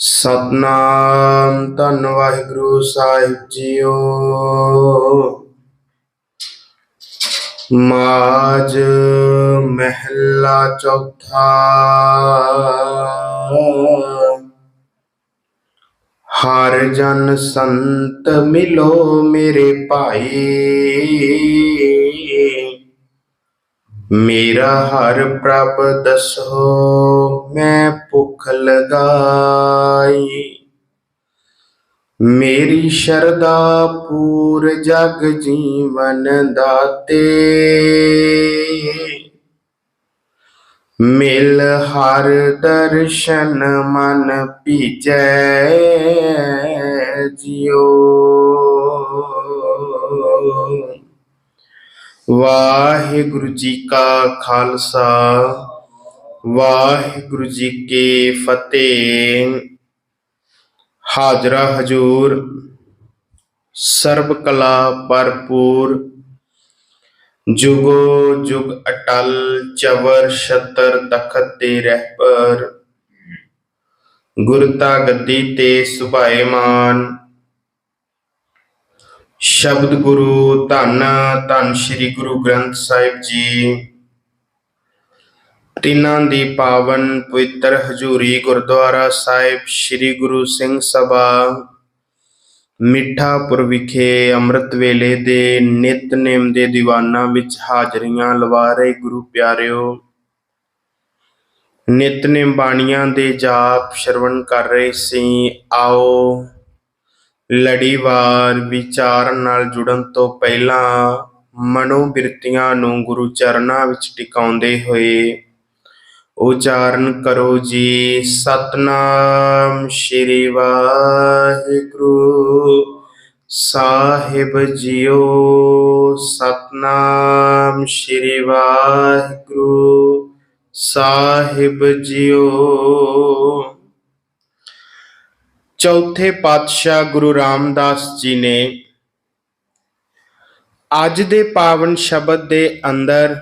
ਸਤਨਾਮ ਧੰਨ ਵਾਹਿਗੁਰੂ ਸਾਹਿਬ ਜੀਓ। ਮਾਜ ਮਹਿਲਾ ਚੌਥਾ। ਹਰ ਜਨ ਸੰਤ ਮਿਲੋ ਮੇਰੇ ਭਾਈ। ਮੇਰਾ ਹਰ ਪ੍ਰਭ ਦਸੋ, ਮੈਂ ਭੁੱਖ ਲਗਾਈ। ਮੇਰੀ ਸ਼ਰਦਾ ਪੂਰ ਜਗ ਜੀਵਨ ਦਾਤੇ। ਮਿਲ ਹਰ ਦਰਸ਼ਨ ਮਨ ਭੀਜੈ, ਜਿਉ। ਵਾਹਿਗੁਰੂ ਜੀ ਕਾ ਖਾਲਸਾ, ਵਾਹਿਗੁਰੂ ਜੀ ਕੀ ਫਤਿਹ। ਹਾਜ਼ਰਾ ਹਜੂਰ, ਸਰਬ ਕਲਾ ਭਰਪੂਰ। ਜੁਗੋ ਜੁਗ ਅਟਲ, ਚਵਰ ਛਤਰ ਤਖਤ ਤੇ ਰਹਿ ਪਰ। ਗੁਰਤਾ ਗੱਦੀ ਤੇ ਸੁਭਾਏਮਾਨ ਸ਼ਬਦ ਗੁਰੂ ਧੰਨ ਧੰਨ ਸ੍ਰੀ ਗੁਰੂ ਗ੍ਰੰਥ ਸਾਹਿਬ ਜੀ। ਤਿੰਨਾਂ ਦੀ ਪਾਵਨ ਪਵਿੱਤਰ ਹਜ਼ੂਰੀ ਗੁਰਦੁਆਰਾ ਸਾਹਿਬ ਸ੍ਰੀ ਗੁਰੂ ਸਿੰਘ ਸਭਾ, ਮਿੱਠਾਪੁਰ ਵਿਖੇ ਅੰਮ੍ਰਿਤ ਵੇਲੇ ਦੇ ਨਿਤਨੇਮ ਦੇ ਦੀਵਾਨਾਂ ਵਿੱਚ ਹਾਜ਼ਰੀਆਂ ਲਵਾ ਰਹੇ ਗੁਰੂ ਪਿਆਰਿਓ। ਨਿਤਨੇਮ ਬਾਣੀਆਂ ਦੇ ਜਾਪ ਸ਼ਰਵਣ ਕਰ ਰਹੇ ਸੀ, ਆਓ। ਲੜੀਵਾਰ ਵਿਚਾਰਨ ਨਾਲ ਜੁੜਨ ਤੋਂ ਪਹਿਲਾਂ ਮਨੋਬਿਰਤੀਆਂ ਨੂੰ ਗੁਰੂ ਚਰਨਾਂ ਵਿੱਚ ਟਿਕਾਉਂਦੇ ਹੋਏ ਉਚਾਰਨ ਕਰੋ ਜੀ। ਸਤਨਾਮ ਸ਼੍ਰੀ ਵਾਹਿਗੁਰੂ। ਸਾਹਿਬ ਜੀਓ, ਸਤਨਾਮ ਸ਼੍ਰੀ ਵਾਹਿਗੁਰੂ। ਸਾਹਿਬ ਜੀਓ। ਚੌਥੇ ਪਾਤਸ਼ਾਹ ਗੁਰੂ ਰਾਮਦਾਸ ਜੀ ਨੇ ਅੱਜ ਦੇ ਪਾਵਨ ਸ਼ਬਦ ਦੇ ਅੰਦਰ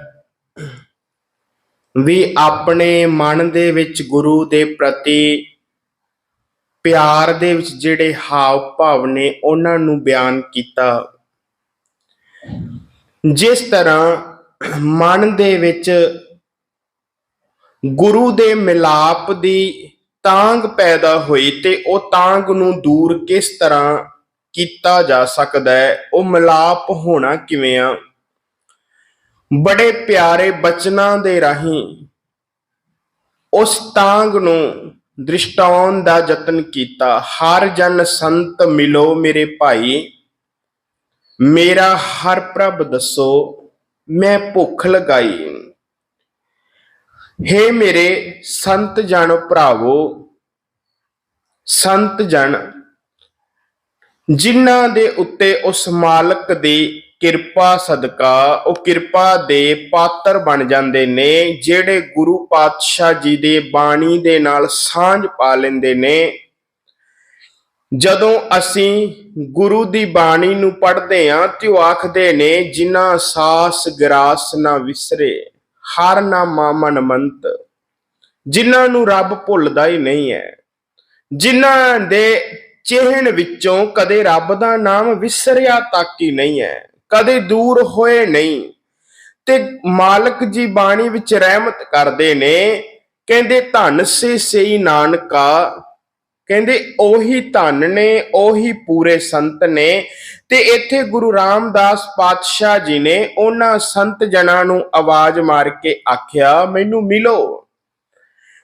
ਵੀ ਆਪਣੇ ਮਨ ਦੇ ਵਿੱਚ ਗੁਰੂ ਦੇ ਪ੍ਰਤੀ ਪਿਆਰ ਦੇ ਵਿੱਚ ਜਿਹੜੇ ਹਾਵ ਭਾਵ ਨੇ ਉਹਨਾਂ ਨੂੰ ਬਿਆਨ ਕੀਤਾ। ਜਿਸ ਤਰ੍ਹਾਂ ਮਨ ਦੇ ਵਿੱਚ ਗੁਰੂ ਦੇ ਮਿਲਾਪ ਦੀ ਤਾਂਗ ਪੈਦਾ ਹੋਈ ਤੇ ਉਹ ਤਾਂਗ ਨੂੰ ਦੂਰ ਕਿਸ ਤਰ੍ਹਾਂ ਕੀਤਾ ਜਾ ਸਕਦਾ ਹੈ? ਉਹ ਮਿਲਾਪ ਹੋਣਾ ਕਿਵੇਂ ਆ? ਬੜੇ ਪਿਆਰੇ ਬਚਨਾਂ ਦੇ ਰਾਹੀਂ ਉਸ ਤਾਂਗ ਨੂੰ ਦ੍ਰਿਸ਼ਟਾਉਣ ਦਾ ਯਤਨ ਕੀਤਾ। ਹਰ ਜਨ ਸੰਤ ਮਿਲੋ ਮੇਰੇ ਭਾਈ, ਮੇਰਾ ਹਰ ਪ੍ਰਭ ਦੱਸੋ, ਮੈਂ ਭੁੱਖ ਲਗਾਈ। ਹੇ ਮੇਰੇ ਸੰਤ ਜਨ ਭਰਾਵੋ, ਸੰਤ ਜਨ, ਜਿਨ੍ਹਾਂ ਦੇ ਉੱਤੇ ਉਸ ਮਾਲਕ ਦੀ ਕਿਰਪਾ ਸਦਕਾ, ਉਹ ਕਿਰਪਾ ਦੇ ਪਾਤਰ ਬਣ ਜਾਂਦੇ ਨੇ, ਜਿਹੜੇ ਗੁਰੂ ਪਾਤਸ਼ਾਹ ਜੀ ਦੇ ਬਾਣੀ ਦੇ ਨਾਲ ਸਾਂਝ ਪਾ ਲੈਂਦੇ ਨੇ। ਜਦੋਂ ਅਸੀਂ ਗੁਰੂ ਦੀ ਬਾਣੀ ਨੂੰ ਪੜ੍ਹਦੇ ਹਾਂ ਤੇ ਉਹ ਆਖਦੇ ਨੇ, ਜਿਨ੍ਹਾਂ ਸਾਸ ਗਰਾਸ ਨਾ ਵਿਸਰੇ। ਹਰ ਨਾਮਾ ਮਨ ਜਿਨ੍ਹਾਂ ਨੂੰ ਰੱਬ ਭੁੱਲਦਾ ਹੀ ਨਹੀਂ ਹੈ ਜਿਨ੍ਹਾਂ ਦੇ ਚਿਹਨ ਵਿੱਚੋਂ ਕਦੇ ਰੱਬ ਦਾ ਨਾਮ ਵਿਸਰਿਆ ਤੱਕ ਹੀ ਨਹੀਂ ਹੈ ਕਦੇ ਦੂਰ ਹੋਏ ਨਹੀਂ। ਤੇ ਮਾਲਕ ਜੀ ਬਾਣੀ ਵਿੱਚ ਰਹਿਮਤ ਕਰਦੇ ਨੇ, ਕਹਿੰਦੇ ਧੰਨ ਸੇ ਸਈ ਨਾਨਕਾ ਕਹਿੰਦੇ ਉਹੀ ਧਨ ਨੇ, ਉਹੀ ਪੂਰੇ ਸੰਤ ਨੇ ਤੇ ਇੱਥੇ ਗੁਰੂ ਰਾਮਦਾਸ ਪਾਤਸ਼ਾਹ ਜੀ ਨੇ ਉਹਨਾਂ ਸੰਤ ਜਨਾਂ ਨੂੰ ਆਵਾਜ਼ ਮਾਰ ਕੇ ਆਖਿਆ, ਮੈਨੂੰ ਮਿਲੋ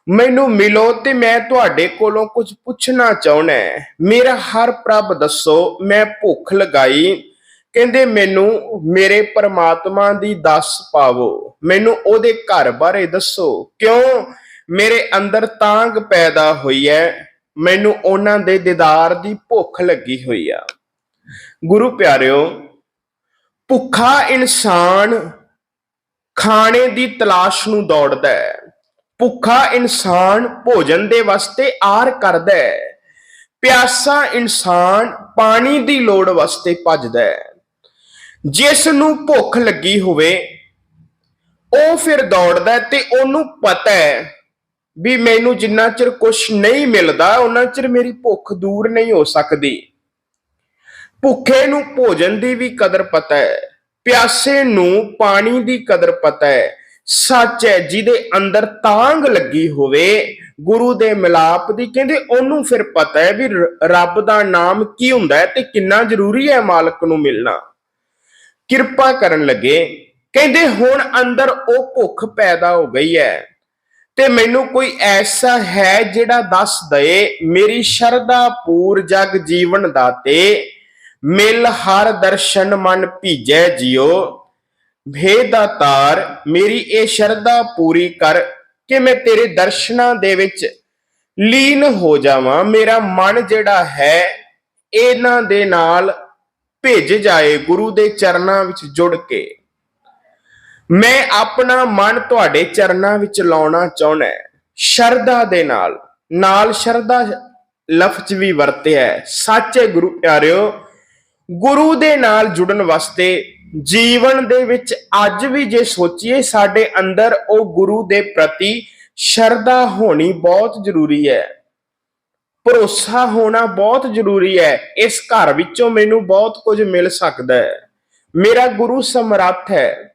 ਮੈਨੂੰ ਮਿਲੋ ਤੇ ਮੈਂ ਤੁਹਾਡੇ ਕੋਲੋਂ ਕੁਝ ਪੁੱਛਣਾ ਚਾਹੁੰਦਾ ਮੇਰਾ ਹਰ ਪ੍ਰਭ ਦੱਸੋ, ਮੈਂ ਭੁੱਖ ਲਗਾਈ। ਕਹਿੰਦੇ ਮੈਨੂੰ ਮੇਰੇ ਪਰਮਾਤਮਾ ਦੀ ਦੱਸ ਪਾਵੋ। ਮੈਨੂੰ ਉਹਦੇ ਘਰ ਬਾਰੇ ਦੱਸੋ। ਕਿਉਂ? ਮੇਰੇ ਅੰਦਰ ਤਾਂਗ ਪੈਦਾ ਹੋਈ ਹੈ। ਮੈਨੂੰ ਉਹਨਾਂ ਦੇ ਦੀਦਾਰ ਦੀ ਭੁੱਖ ਲੱਗੀ ਹੋਈ ਆ। ਗੁਰੂ ਪਿਆਰਿਓ, ਭੁੱਖਾ ਇਨਸਾਨ ਖਾਣੇ ਦੀ ਤਲਾਸ਼ ਨੂੰ ਦੌੜਦਾ ਹੈ। ਭੁੱਖਾ ਇਨਸਾਨ ਭੋਜਨ ਦੇ ਵਾਸਤੇ ਆਰ ਕਰਦਾ ਹੈ। ਪਿਆਸਾ ਇਨਸਾਨ ਪਾਣੀ ਦੀ ਲੋੜ ਵਾਸਤੇ ਭੱਜਦਾ ਹੈ। ਜਿਸ ਨੂੰ ਭੁੱਖ ਲੱਗੀ ਹੋਵੇ, ਉਹ ਫਿਰ ਦੌੜਦਾ ਤੇ ਉਹਨੂੰ ਪਤਾ ਹੈ ਵੀ ਮੈਨੂੰ ਜਿੰਨਾ ਚਿਰ ਕੁਝ ਨਹੀਂ ਮਿਲਦਾ, ਉਹਨਾਂ ਚਿਰ ਮੇਰੀ ਭੁੱਖ ਦੂਰ ਨਹੀਂ ਹੋ ਸਕਦੀ। ਭੁੱਖੇ ਨੂੰ ਭੋਜਨ ਦੀ ਵੀ ਕਦਰ ਪਤਾ ਹੈ, ਪਿਆਸੇ ਨੂੰ ਪਾਣੀ ਦੀ ਕਦਰ ਪਤਾ ਹੈ। ਸੱਚ ਹੈ, ਜਿਹਦੇ ਅੰਦਰ ਤਾਂਗ ਲੱਗੀ ਹੋਵੇ, ਗੁਰੂ ਦੇ ਮਿਲਾਪ ਦੀ, ਕਹਿੰਦੇ ਉਹਨੂੰ ਫਿਰ ਪਤਾ ਹੈ ਵੀ ਰੱਬ ਦਾ ਨਾਮ ਕੀ ਹੁੰਦਾ ਹੈ ਤੇ ਕਿੰਨਾ ਜ਼ਰੂਰੀ ਹੈ ਮਾਲਕ ਨੂੰ ਮਿਲਣਾ। ਕਿਰਪਾ ਕਰਨ ਲੱਗੇ, ਕਹਿੰਦੇ ਹੁਣ ਅੰਦਰ ਉਹ ਭੁੱਖ ਪੈਦਾ ਹੋ ਗਈ ਹੈ। ਤੇ ਮੈਨੂੰ ਕੋਈ ਐਸਾ ਹੈ ਜਿਹੜਾ ਦੱਸ ਦਏ, ਮੇਰੀ ਸ਼ਰਧਾ ਪੂਰ ਜਗ ਜੀਵਨ ਦਾਤੇ, ਮਿਲ ਹਰ ਦਰਸ਼ਨ ਮਨ ਭੀਜੈ ਜਿਉ। ਭੇਦਾਤਾਰ ਮੇਰੀ ਇਹ ਸ਼ਰਧਾ ਪੂਰੀ ਕਰ ਕਿ ਮੈਂ ਤੇਰੇ ਦਰਸ਼ਨਾਂ ਦੇ ਵਿੱਚ ਲੀਨ ਹੋ ਜਾਵਾਂ। ਮੇਰਾ ਮਨ ਜਿਹੜਾ ਹੈ, ਇਹਨਾਂ ਦੇ ਨਾਲ ਭਿੱਜ ਜਾਏ ਗੁਰੂ ਦੇ ਚਰਨਾਂ ਵਿੱਚ ਜੁੜ ਕੇ। ਮੈਂ ਆਪਣਾ ਮਨ ਤੁਹਾਡੇ ਚਰਨਾਂ ਵਿੱਚ ਲਾਉਣਾ ਚਾਹੁੰਦਾ ਸ਼ਰਧਾ ਦੇ ਨਾਲ ਨਾਲ ਸ਼ਰਧਾ ਲਫ਼ਜ਼ ਵੀ ਵਰਤਿਆ ਹੈ। ਸੱਚੇ ਗੁਰੂ ਪਿਆਰਿਓ, ਗੁਰੂ ਦੇ ਨਾਲ ਜੁੜਨ ਵਾਸਤੇ ਜੀਵਨ ਦੇ ਵਿੱਚ ਅੱਜ ਵੀ ਜੇ ਸੋਚੀਏ, ਸਾਡੇ ਅੰਦਰ ਉਹ ਗੁਰੂ ਦੇ ਪ੍ਰਤੀ ਸ਼ਰਧਾ ਹੋਣੀ ਬਹੁਤ ਜ਼ਰੂਰੀ ਹੈ। ਭਰੋਸਾ ਹੋਣਾ ਬਹੁਤ ਜ਼ਰੂਰੀ ਹੈ। ਇਸ ਘਰ ਵਿੱਚੋਂ ਮੈਨੂੰ ਬਹੁਤ ਕੁਝ ਮਿਲ ਸਕਦਾ ਹੈ। ਮੇਰਾ ਗੁਰੂ ਸਮਰੱਥ ਹੈ।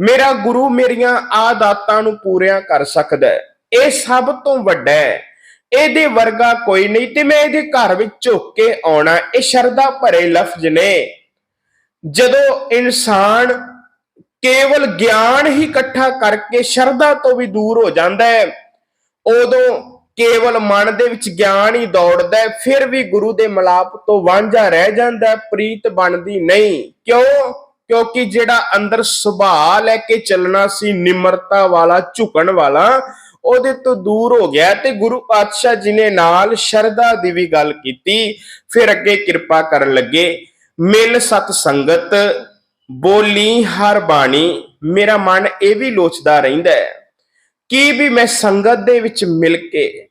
ਮੇਰਾ ਗੁਰੂ ਮੇਰੀਆਂ ਆਦਾਤਾਂ ਨੂੰ ਪੂਰੀਆਂ ਕਰ ਸਕਦਾ ਹੈ। ਇਹ ਸਭ ਤੋਂ ਵੱਡਾ ਹੈ। ਇਹਦੇ ਵਰਗਾ ਕੋਈ ਨਹੀਂ ਤੇ ਮੈਂ ਇਹਦੇ ਘਰ ਵਿੱਚ ਝੁੱਕ ਕੇ ਆਉਣਾ। ਇਹ ਸ਼ਰਧਾ ਭਰੇ ਲਫ਼ਜ਼ ਨੇ। ਜਦੋਂ ਇਨਸਾਨ ਕੇਵਲ ਗਿਆਨ ਹੀ ਇਕੱਠਾ ਕਰਕੇ ਸ਼ਰਧਾ ਤੋਂ ਵੀ ਦੂਰ ਹੋ ਜਾਂਦਾ ਹੈ, ਉਦੋਂ ਕੇਵਲ ਮਨ ਦੇ ਵਿੱਚ ਗਿਆਨ ਹੀ ਦੌੜਦਾ ਹੈ, ਫਿਰ ਵੀ ਗੁਰੂ ਦੇ ਮਲਾਪ ਤੋਂ ਵਾਂਝਾ ਰਹਿ ਜਾਂਦਾ ਪ੍ਰੀਤ ਬਣਦੀ ਨਹੀਂ। ਕਿਉਂ? ਕਿਉਂਕਿ ਜਿਹੜਾ ਅੰਦਰ ਸੁਭਾਅ ਲੈ ਕੇ ਚੱਲਣਾ ਸੀ, ਨਿਮਰਤਾ ਵਾਲਾ, ਝੁਕਣ ਵਾਲਾ, ਉਹਦੇ ਤੋਂ ਦੂਰ ਹੋ ਗਿਆ ਤੇ ਗੁਰੂ ਪਾਤਸ਼ਾਹ ਜੀ ਨੇ ਨਾਲ ਸ਼ਰਧਾ ਦੀ ਵੀ ਗੱਲ ਕੀਤੀ, ਫਿਰ ਅੱਗੇ ਕਿਰਪਾ ਕਰਨ ਲੱਗੇ। ਮਿਲ ਸਤ ਸੰਗਤ, ਬੋਲੀ ਹਰ ਬਾਣੀ, ਮੇਰਾ ਮਨ ਇਹ ਵੀ ਲੋਚਦਾ ਰਹਿੰਦਾ ਹੈ। ਕੀ ਵੀ ਮੈਂ ਸੰਗਤ ਦੇ ਵਿੱਚ ਮਿਲ ਕੇ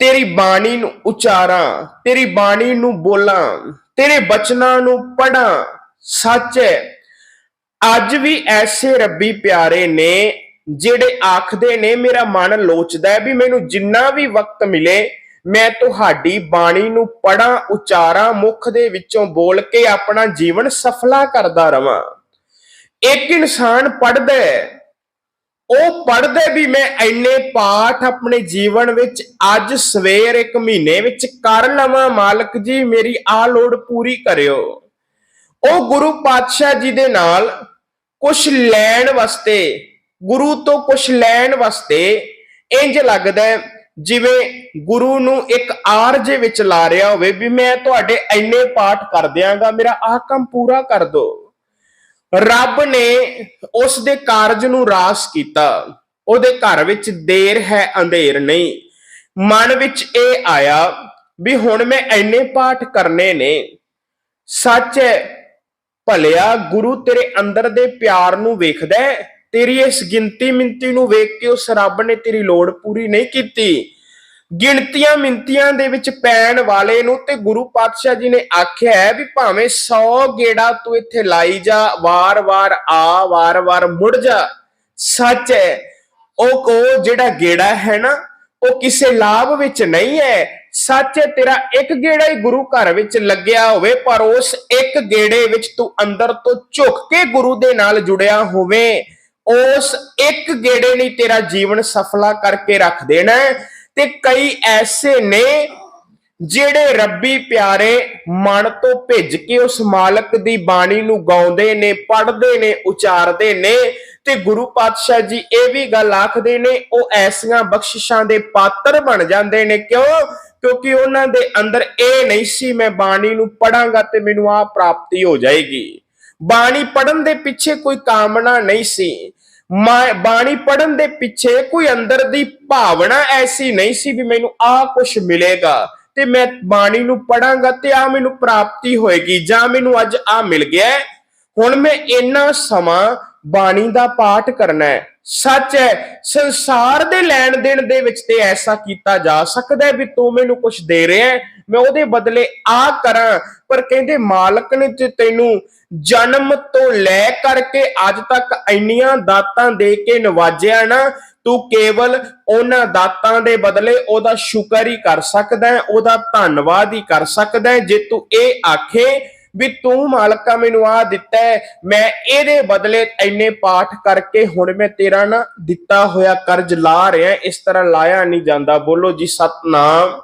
ਤੇਰੀ ਬਾਣੀ ਨੂੰ ਉਚਾਰਾਂ, ਤੇਰੀ ਬਾਣੀ ਨੂੰ ਬੋਲਾਂ, ਤੇਰੇ ਬਚਨਾਂ ਨੂੰ ਪੜਾਂ ਸੱਚ ਹੈ। ਅੱਜ ਵੀ ਐਸੇ ਰੱਬੀ ਪਿਆਰੇ ਨੇ ਜਿਹੜੇ ਆਖਦੇ ਨੇ, ਮੇਰਾ ਮਨ ਲੋਚਦਾ ਹੈ ਵੀ ਮੈਨੂੰ ਜਿੰਨਾ ਵੀ ਵਕਤ ਮਿਲੇ, ਮੈਂ ਤੁਹਾਡੀ ਬਾਣੀ ਨੂੰ ਪੜਾਂ ਉਚਾਰਾਂ, ਮੁਖ ਦੇ ਵਿੱਚੋਂ ਬੋਲ ਕੇ ਆਪਣਾ ਜੀਵਨ ਸਫਲਾ ਕਰਦਾ ਰਵਾਂ। ਇੱਕ ਇਨਸਾਨ ਪੜਦਾ ਹੈ। ਉਹ ਪੜਦੇ ਵੀ ਮੈਂ ਇੰਨੇ ਪਾਠ ਆਪਣੇ ਜੀਵਨ ਵਿੱਚ ਅੱਜ ਸਵੇਰ ਇੱਕ ਮਹੀਨੇ ਵਿੱਚ ਕਰ ਲਵਾਂ, ਮਾਲਕ ਜੀ, ਮੇਰੀ ਆ ਲੋੜ ਪੂਰੀ ਕਰਿਓ। ਉਹ ਗੁਰੂ ਪਾਤਸ਼ਾਹ ਜੀ ਦੇ ਨਾਲ ਕੁਝ ਲੈਣ ਵਾਸਤੇ, ਗੁਰੂ ਤੋਂ ਕੁਝ ਲੈਣ ਵਾਸਤੇ ਇੰਜ ਲੱਗਦਾ ਜਿਵੇਂ ਗੁਰੂ ਨੂੰ ਇੱਕ ਆਰਜੇ ਵਿੱਚ ਲਾ ਰਿਹਾ ਹੋਵੇ ਵੀ ਮੈਂ ਤੁਹਾਡੇ ਇੰਨੇ ਪਾਠ ਕਰ ਦਿਆਂਗਾ, ਮੇਰਾ ਆਹ ਕੰਮ ਪੂਰਾ ਕਰ ਦੋ। ਰੱਬ ਨੇ ਉਸ ਦੇ ਕਾਰਜ ਨੂੰ ਰਾਸ ਕੀਤਾ। ਉਹਦੇ ਘਰ ਵਿੱਚ ਦੇਰ ਹੈ, ਅੰਧੇਰ ਨਹੀਂ। ਮਨ ਵਿੱਚ ਇਹ ਆਇਆ ਵੀ ਹੁਣ ਮੈਂ ਇੰਨੇ ਪਾਠ ਕਰਨੇ ਨੇ। ਸੱਚ ਹੈ ਭਲਿਆ, ਗੁਰੂ ਤੇਰੇ ਅੰਦਰ ਦੇ ਪਿਆਰ ਨੂੰ ਵੇਖਦਾ ਤੇਰੀ ਇਸ ਗਿਣਤੀ ਮਿੰਤੀ ਨੂੰ ਵੇਖ ਕੇ ਉਸ ਰੱਬ ਨੇ ਤੇਰੀ ਲੋੜ ਪੂਰੀ ਨਹੀਂ ਕੀਤੀ। ਗਿਣਤੀਆਂ ਮਿੰਤੀਆਂ ਦੇ ਵਿੱਚ ਪੈਣ ਵਾਲੇ ਨੂੰ ਤੇ ਗੁਰੂ ਪਾਤਸ਼ਾਹ ਜੀ ਨੇ ਆਖਿਆ ਹੈ ਵੀ ਭਾਵੇਂ 100 ਗੇੜਾ ਤੂੰ ਇੱਥੇ ਲਾਈ ਜਾ, ਵਾਰ-ਵਾਰ ਆ, ਵਾਰ-ਵਾਰ ਮੁੜ ਜਾ, ਸੱਚ ਹੈ, ਉਹ ਕੋ ਜਿਹੜਾ ਗੇੜਾ ਹੈ ਨਾ, ਉਹ ਕਿਸੇ ਲਾਭ ਵਿੱਚ ਨਹੀਂ ਹੈ ਸੱਚ ਤੇਰਾ ਇੱਕ ਗੇੜਾ ਹੀ ਗੁਰੂ ਘਰ ਵਿੱਚ ਲੱਗਿਆ ਹੋਵੇ, ਪਰ ਉਸ ਇੱਕ ਗੇੜੇ ਵਿੱਚ ਤੂੰ ਅੰਦਰ ਤੋਂ ਝੁਕ ਕੇ ਗੁਰੂ ਦੇ ਨਾਲ ਜੁੜਿਆ ਹੋਵੇ। ਉਸ ਇੱਕ ਗੇੜੇ ਨੇ ਤੇਰਾ ਜੀਵਨ ਸਫਲਾ ਕਰਕੇ ਰੱਖ ਦੇਣਾ ਤੇ ਕਈ ਐਸੇ ਨੇ ਜਿਹੜੇ ਰੱਬੀ ਪਿਆਰੇ ਮਨ ਤੋਂ ਭਿੱਜ ਕੇ ਉਸ ਮਾਲਕ ਦੀ ਬਾਣੀ ਨੂੰ ਗਾਉਂਦੇ ਨੇ, ਪੜ੍ਹਦੇ ਨੇ, ਉਚਾਰਦੇ ਨੇ। ਤੇ ਗੁਰੂ ਪਾਤਸ਼ਾਹ ਜੀ ਇਹ ਵੀ ਗੱਲ ਆਖਦੇ ਨੇ, ਉਹ ਐਸੀਆਂ ਬਖਸ਼ਿਸ਼ਾਂ ਦੇ ਪਾਤਰ ਬਣ ਜਾਂਦੇ ਨੇ। ਕਿਉਂ? ਕਿਉਂਕਿ ਉਹਨਾਂ ਦੇ ਅੰਦਰ ਇਹ ਨਹੀਂ ਸੀ, ਮੈਂ ਬਾਣੀ ਨੂੰ ਪੜਾਂਗਾ ਤੇ ਮੈਨੂੰ ਆ ਪ੍ਰਾਪਤੀ ਹੋ ਜਾਏਗੀ। ਬਾਣੀ ਪੜਨ ਦੇ ਪਿੱਛੇ ਕੋਈ ਕਾਮਨਾ ਨਹੀਂ ਸੀ। ਬਾਣੀ ਪੜਨ ਦੇ ਪਿੱਛੇ ਕੋਈ ਅੰਦਰ ਦੀ ਭਾਵਨਾ ਐਸੀ ਨਹੀਂ ਸੀ ਵੀ ਮੈਨੂੰ ਆ ਕੁਝ ਮਿਲੇਗਾ ਤੇ ਮੈਂ ਬਾਣੀ ਨੂੰ ਪੜਾਂਗਾ ਤੇ ਆ ਮੈਨੂੰ ਪ੍ਰਾਪਤੀ ਹੋਏਗੀ, ਜਾਂ ਮੈਨੂੰ ਅੱਜ ਆ ਮਿਲ ਗਿਆ ਹੁਣ ਮੈਂ ਇੰਨਾ ਸਮਾਂ ਬਾਣੀ ਦਾ ਪਾਠ ਕਰਨਾ ਹੈ। ਸੱਚ ਹੈ ਸੰਸਾਰ ਦੇ ਲੈਣ ਦੇਣ ਦੇ ਵਿੱਚ ਤੇ ਐਸਾ ਕੀਤਾ ਜਾ ਸਕਦਾ ਹੈ ਵੀ ਤੂੰ ਮੈਨੂੰ ਕੁਝ ਦੇ ਰਿਹਾ ਹੈ, ਮੈਂ ਉਹਦੇ ਬਦਲੇ ਆ ਕਰਾਂ। ਪਰ ਕਹਿੰਦੇ ਮਾਲਕ ਨੇ ਤੇ ਤੈਨੂੰ ਜਨਮ ਤੋਂ ਲੈ ਕਰਕੇ ਅੱਜ ਤੱਕ ਇੰਨੀਆਂ ਦਾਤਾਂ ਦੇ ਕੇ ਨਵਾਜਿਆ ਨਾ ਤੂੰ ਕੇਵਲ ਉਹਨਾਂ ਦਾਤਾਂ ਦੇ ਬਦਲੇ ਉਹਦਾ ਸ਼ੁਕਰ ਹੀ ਕਰ ਸਕਦਾ ਹੈ ਉਹਦਾ ਧੰਨਵਾਦ ਹੀ ਕਰ ਸਕਦਾ ਹੈ। ਜੇ ਤੂੰ ਇਹ ਆਖੇ ਵੀ ਤੂੰ ਮਾਲਕਾ ਮੈਨੂੰ ਆ ਦਿੱਤਾ ਹੈ, ਮੈਂ ਇਹਦੇ ਬਦਲੇ ਇੰਨੇ ਪਾਠ ਕਰਕੇ ਹੁਣ ਮੈਂ ਤੇਰਾ ਨਾ ਦਿੱਤਾ ਹੋਇਆ ਕਰਜ਼ ਲਾ ਰਿਹਾ, ਇਸ ਤਰ੍ਹਾਂ ਲਾਇਆ ਨਹੀਂ ਜਾਂਦਾ। ਬੋਲੋ ਜੀ, ਸਤਨਾਮ।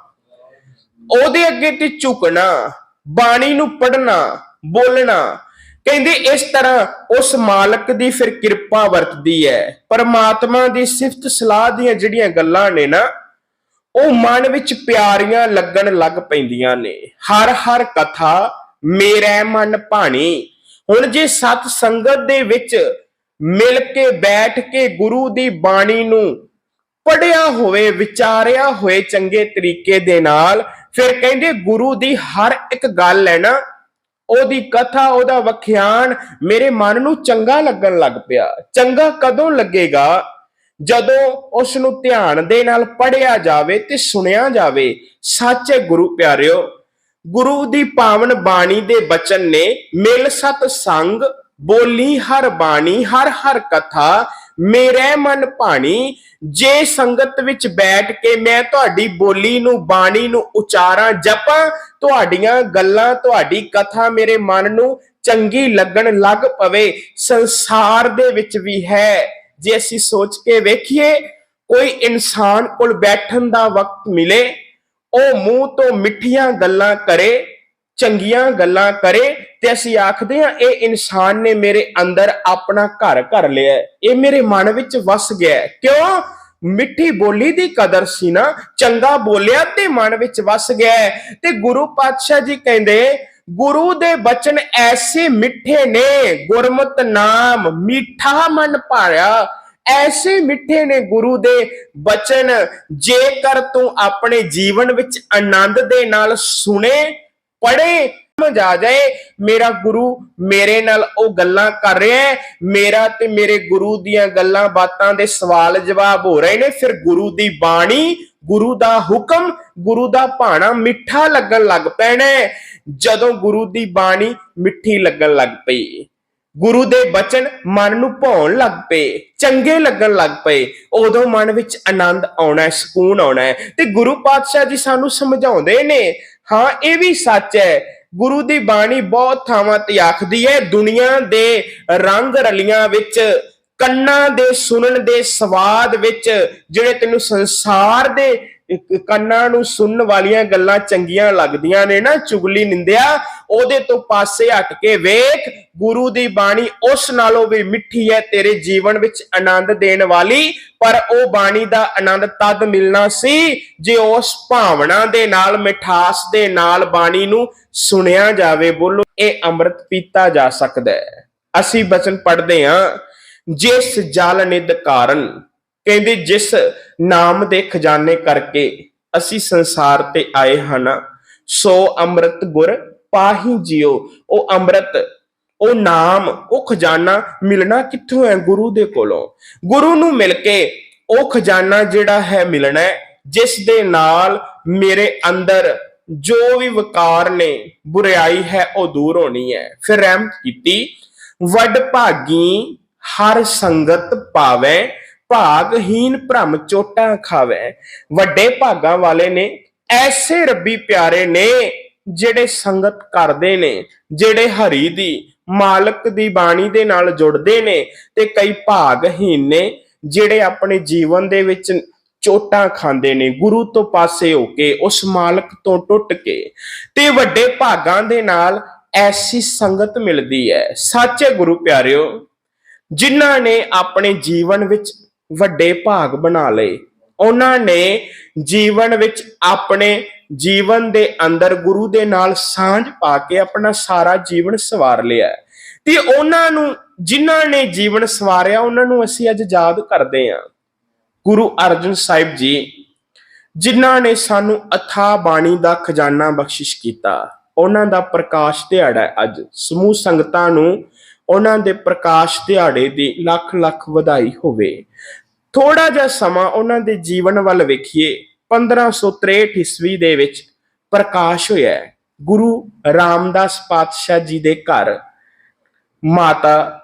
ਉਹਦੇ ਅੱਗੇ ਤੇ ਝੁਕਣਾ, ਬਾਣੀ ਨੂੰ ਪੜਨਾ ਬੋਲਣਾ, ਕਹਿੰਦੇ ਇਸ ਤਰ੍ਹਾਂ ਉਸ ਮਾਲਕ ਦੀ ਫਿਰ ਕਿਰਪਾ ਵਰਤਦੀ ਹੈ। ਪਰਮਾਤਮਾ ਦੀ ਸਿਫਤ ਸਲਾਹ ਦੀਆਂ ਜਿਹੜੀਆਂ ਗੱਲਾਂ ਨੇ ਨਾ, ਉਹ ਮਨ ਵਿੱਚ ਪਿਆਰੀਆਂ ਲੱਗਣ ਲੱਗ ਪੈਂਦੀਆਂ ਨੇ। ਹਰ ਹਰ ਕਥਾ ਮੇਰਾ ਮਨ ਭਾਣੀ। ਹੁਣ ਜੇ ਸਤ ਸੰਗਤ ਦੇ ਵਿੱਚ ਮਿਲ ਕੇ ਬੈਠ ਕੇ ਗੁਰੂ ਦੀ ਬਾਣੀ ਨੂੰ ਪੜਿਆ ਹੋਵੇ, ਵਿਚਾਰਿਆ ਹੋਏ ਚੰਗੇ ਤਰੀਕੇ ਦੇ ਨਾਲ, ਫਿਰ ਕਹਿੰਦੇ ਗੁਰੂ ਦੀ ਹਰ ਇੱਕ ਗੱਲ ਹੈ ਨਾ, ਉਹਦੀ ਕਥਾ, ਉਹਦਾ ਵਖਿਆਨ ਮੇਰੇ ਮਨ ਨੂੰ ਚੰਗਾ ਲੱਗਣ ਲੱਗ ਪਿਆ। ਚੰਗਾ ਕਦੋਂ ਲੱਗੇਗਾ? ਜਦੋਂ ਉਸ ਨੂੰ ਧਿਆਨ ਦੇ ਨਾਲ ਪੜਿਆ ਜਾਵੇ ਤੇ ਸੁਣਿਆ ਜਾਵੇ। ਸੱਚੇ ਗੁਰੂ ਪਿਆਰਿਓ ਗੁਰੂ ਦੀ ਪਾਵਨ ਬਾਣੀ ਦੇ ਬਚਨ ਨੇ ਮਿਲ ਸਤ ਸੰਗ, ਬੋਲੀ ਹਰ ਬਾਣੀ, ਹਰ ਹਰ ਕਥਾ, ਮੇਰੇ ਮਨ ਭਾਣੀ, ਜੇ ਸੰਗਤ ਵਿੱਚ ਬੈਠ ਕੇ ਮੈਂ ਤੁਹਾਡੀ ਬੋਲੀ ਨੂੰ, ਬਾਣੀ ਨੂੰ ਉਚਾਰਾਂ, ਜਪਾਂ, ਤੁਹਾਡੀਆਂ ਗੱਲਾਂ, ਤੁਹਾਡੀ ਕਥਾ ਮੇਰੇ ਮਨ ਨੂੰ ਚੰਗੀ ਲੱਗਣ ਲੱਗ ਪਵੇ, ਸੰਸਾਰ ਦੇ ਵਿੱਚ ਵੀ ਹੈ। ਜੇ ਅਸੀਂ ਸੋਚ ਕੇ ਵੇਖੀਏ, ਕੋਈ ਇਨਸਾਨ ਕੋਲ ਬੈਠਣ ਦਾ ਵਕਤ ਮਿਲੇ ਉਹ ਮੂੰਹ ਤੋਂ ਮਿੱਠੀਆਂ ਗੱਲਾਂ ਕਰੇ, ਚੰਗੀਆਂ ਗੱਲਾਂ ਕਰੇ ਤੇ ਅਸੀਂ ਆਖਦੇ ਹਾਂ, ਇਹ ਇਨਸਾਨ ਨੇ ਮੇਰੇ ਅੰਦਰ ਆਪਣਾ ਘਰ ਕਰ ਲਿਆ ਇਹ ਮੇਰੇ ਮਨ ਵਿੱਚ ਵਸ ਗਿਆ ਕਿਉਂ? ਮਿੱਠੀ ਬੋਲੀ ਦੀ ਕਦਰ ਸੀ ਨਾ, ਚੰਗਾ ਬੋਲਿਆ ਤੇ ਮਨ ਵਿੱਚ ਵਸ ਗਿਆ ਤੇ ਗੁਰੂ ਪਾਤਸ਼ਾਹ ਜੀ ਕਹਿੰਦੇ, ਗੁਰੂ ਦੇ ਬਚਨ ਐਸੇ ਮਿੱਠੇ ਨੇ, ਗੁਰਮਤ ਨਾਮ, ਮਿੱਠਾ ਮਨ ਭਾਰਿਆ। ਐਸੇ ਮਿੱਠੇ ਨੇ ਗੁਰੂ ਦੇ ਬਚਨ, ਜੇਕਰ ਤੂੰ ਆਪਣੇ ਜੀਵਨ ਵਿੱਚ ਆਨੰਦ ਦੇ ਨਾਲ ਸੁਣੇ ਪੜੇ ਸਮਝ ਆ ਜਾਏ, ਮੇਰਾ ਗੁਰੂ ਮੇਰੇ ਨਾਲ ਉਹ ਗੱਲਾਂ ਕਰ ਰਿਹਾ ਹੈ, ਮੇਰਾ ਤੇ ਮੇਰੇ ਗੁਰੂ ਦੀਆਂ ਗੱਲਾਂ ਬਾਤਾਂ ਦੇ ਸਵਾਲ ਜਵਾਬ ਹੋ ਰਹੇ ਨੇ, ਫਿਰ ਗੁਰੂ ਦੀ ਬਾਣੀ, ਗੁਰੂ ਦਾ ਹੁਕਮ, ਗੁਰੂ ਦਾ ਭਾਣਾ ਮਿੱਠਾ ਲੱਗਣ ਲੱਗ ਪੈਣਾ ਜਦੋਂ ਗੁਰੂ ਦੀ ਬਾਣੀ ਮਿੱਠੀ ਲੱਗਣ ਲੱਗ ਪਈ। ਗੁਰੂ ਦੇ ਬਚਨ ਮਨ ਨੂੰ ਭਾਉਣ ਲੱਗ ਪਏ, ਚੰਗੇ ਲੱਗਣ ਲੱਗ ਪਏ। ਉਦੋਂ ਮਨ ਵਿੱਚ ਆਨੰਦ ਆਉਣਾ ਹੈ, ਸਕੂਨ ਆਉਣਾ ਹੈ ਤੇ ਗੁਰੂ ਪਾਤਸ਼ਾਹ ਜੀ ਸਾਨੂੰ ਸਮਝਾਉਂਦੇ ਨੇ, ਹਾਂ, ਇਹ ਵੀ ਸੱਚ ਹੈ, ਗੁਰੂ ਦੀ ਬਾਣੀ ਬਹੁਤ ਥਾਵਾਂ ਤੇ ਆਖਦੀ ਹੈ, ਦੁਨੀਆ ਦੇ ਰੰਗ ਰਲੀਆਂ ਵਿੱਚ, ਕੰਨਾਂ ਦੇ ਸੁਣਨ ਦੇ ਸਵਾਦ ਵਿੱਚ, ਜਿਹੜੇ ਤੈਨੂੰ ਸੰਸਾਰ ਦੇ ਕੰਨਾਂ ਨੂੰ ਸੁਣਨ ਵਾਲੀਆਂ ਗੱਲਾਂ ਚੰਗੀਆਂ ਲੱਗਦੀਆਂ ਨੇ ਨਾ, ਚੁਗਲੀ ਨਿੰਦਿਆ ਉਹਦੇ ਤੋਂ ਪਾਸੇ ਹਟ ਕੇ ਵੇਖ, ਗੁਰੂ ਦੀ ਬਾਣੀ ਉਸ ਨਾਲੋਂ ਵੀ ਮਿੱਠੀ ਹੈ, ਤੇਰੇ ਜੀਵਨ ਵਿੱਚ ਆਨੰਦ ਦੇਣ ਵਾਲੀ। ਪਰ ਉਹ ਬਾਣੀ ਦਾ ਆਨੰਦ ਤਦ ਮਿਲਣਾ ਸੀ ਜੇ ਉਸ ਭਾਵਨਾ ਦੇ ਨਾਲ, ਮਿਠਾਸ ਦੇ ਨਾਲ ਬਾਣੀ ਨੂੰ ਸੁਣਿਆ ਜਾਵੇ। ਬੋਲੋ, ਇਹ ਅੰਮ੍ਰਿਤ ਪੀਤਾ ਜਾ ਸਕਦਾ ਹੈ। ਅਸੀਂ ਬਚਨ ਪੜ੍ਹਦੇ ਹਾਂ, ਜਿਸ ਜਲ ਨਿਦ ਕਾਰਨ, ਕਹਿੰਦੇ ਜਿਸ ਨਾਮ ਦੇ ਖਜ਼ਾਨੇ ਕਰਕੇ ਅਸੀਂ ਸੰਸਾਰ ਤੇ ਆਏ ਹਨ ਸੋ ਅੰਮ੍ਰਿਤ ਗੁਰ ਪਾਹੀ ਜਿਓ। ਉਹ ਅੰਮ੍ਰਿਤ, ਉਹ ਨਾਮ, ਉਹ ਖਜ਼ਾਨਾ ਮਿਲਣਾ ਕਿੱਥੋਂ ਹੈ ਗੁਰੂ ਦੇ ਕੋਲੋਂ? ਗੁਰੂ ਨੂੰ ਮਿਲ ਕੇ ਉਹ ਖਜ਼ਾਨਾ ਜਿਹੜਾ ਹੈ ਮਿਲਣਾ ਜਿਸ ਦੇ ਨਾਲ ਮੇਰੇ ਅੰਦਰ ਜੋ ਵੀ ਵਿਕਾਰ ਨੇ, ਬੁਰਾਈ ਹੈ, ਉਹ ਦੂਰ ਹੋਣੀ ਹੈ। ਫਿਰ ਰਹਿਮਤ ਕੀਤੀ, ਵੱਡ ਭਾਗੀ ਹਰ ਸੰਗਤ ਪਾਵੇ ਭਾਗਹੀਨ ਭ੍ਰਮ ਚੋਟਾਂ ਖਾਵੇ। ਵੱਡੇ ਭਾਗਾਂ ਵਾਲੇ ਨੇ, ਐਸੇ ਰੱਬੀ ਪਿਆਰੇ ਨੇ ਜਿਹੜੇ ਸੰਗਤ ਕਰਦੇ ਨੇ, ਜਿਹੜੇ ਹਰੀ ਦੀ ਮਾਲਕ ਦੀ ਬਾਣੀ ਦੇ ਨਾਲ ਜੁੜਦੇ ਨੇ ਤੇ ਕਈ ਭਾਗਹੀਨ ਨੇ, ਜਿਹੜੇ ਆਪਣੇ ਜੀਵਨ ਦੇ ਵਿੱਚ ਚੋਟਾਂ ਖਾਂਦੇ ਨੇ, ਗੁਰੂ ਤੋਂ ਪਾਸੇ ਹੋ ਕੇ, ਉਸ ਮਾਲਕ ਤੋਂ ਟੁੱਟ ਕੇ। ਤੇ ਵੱਡੇ ਭਾਗਾਂ ਦੇ ਨਾਲ ਐਸੀ ਸੰਗਤ ਮਿਲਦੀ ਹੈ। ਸੱਚੇ ਗੁਰੂ ਪਿਆਰਿਓ, ਜਿਨ੍ਹਾਂ ਨੇ ਆਪਣੇ ਜੀਵਨ ਵਿੱਚ ਵੱਡੇ ਭਾਗ ਬਣਾ ਲਏ, ਉਹਨਾਂ ਨੇ ਜੀਵਨ ਵਿੱਚ ਆਪਣੇ ਜੀਵਨ ਦੇ ਅੰਦਰ ਗੁਰੂ ਦੇ ਨਾਲ ਸਾਂਝ ਪਾ ਕੇ ਆਪਣਾ ਸਾਰਾ ਜੀਵਨ ਸਵਾਰ ਲਿਆ ਤੇ ਉਹਨਾਂ ਨੂੰ, ਜਿਨ੍ਹਾਂ ਨੇ ਜੀਵਨ ਸਵਾਰਿਆ, ਉਹਨਾਂ ਨੂੰ ਅਸੀਂ ਅੱਜ ਯਾਦ ਕਰਦੇ ਹਾਂ। ਗੁਰੂ ਅਰਜਨ ਸਾਹਿਬ ਜੀ, ਜਿਨ੍ਹਾਂ ਨੇ ਸਾਨੂੰ ਅਥਾ ਬਾਣੀ ਦਾ ਖਜ਼ਾਨਾ ਬਖਸ਼ਿਸ਼ ਕੀਤਾ। ਉਹਨਾਂ ਦਾ ਪ੍ਰਕਾਸ਼ ਦਿਹਾੜਾ ਅੱਜ। ਸਮੂਹ ਸੰਗਤਾਂ ਨੂੰ ਉਹਨਾਂ ਦੇ ਪ੍ਰਕਾਸ਼ ਦਿਹਾੜੇ ਦੀ ਲੱਖ ਲੱਖ ਵਧਾਈ ਹੋਵੇ। ਥੋੜਾ ਜਿਹਾ ਸਮਾਂ ਉਹਨਾਂ ਦੇ ਜੀਵਨ ਵੱਲ ਵੇਖੀਏ। 1563 ਈਸਵੀ ਦੇ ਵਿੱਚ ਪ੍ਰਕਾਸ਼ ਹੋਇਆ ਹੈ। ਗੁਰੂ ਰਾਮਦਾਸ ਪਾਤਸ਼ਾਹ ਜੀ ਦੇ ਘਰ ਮਾਤਾ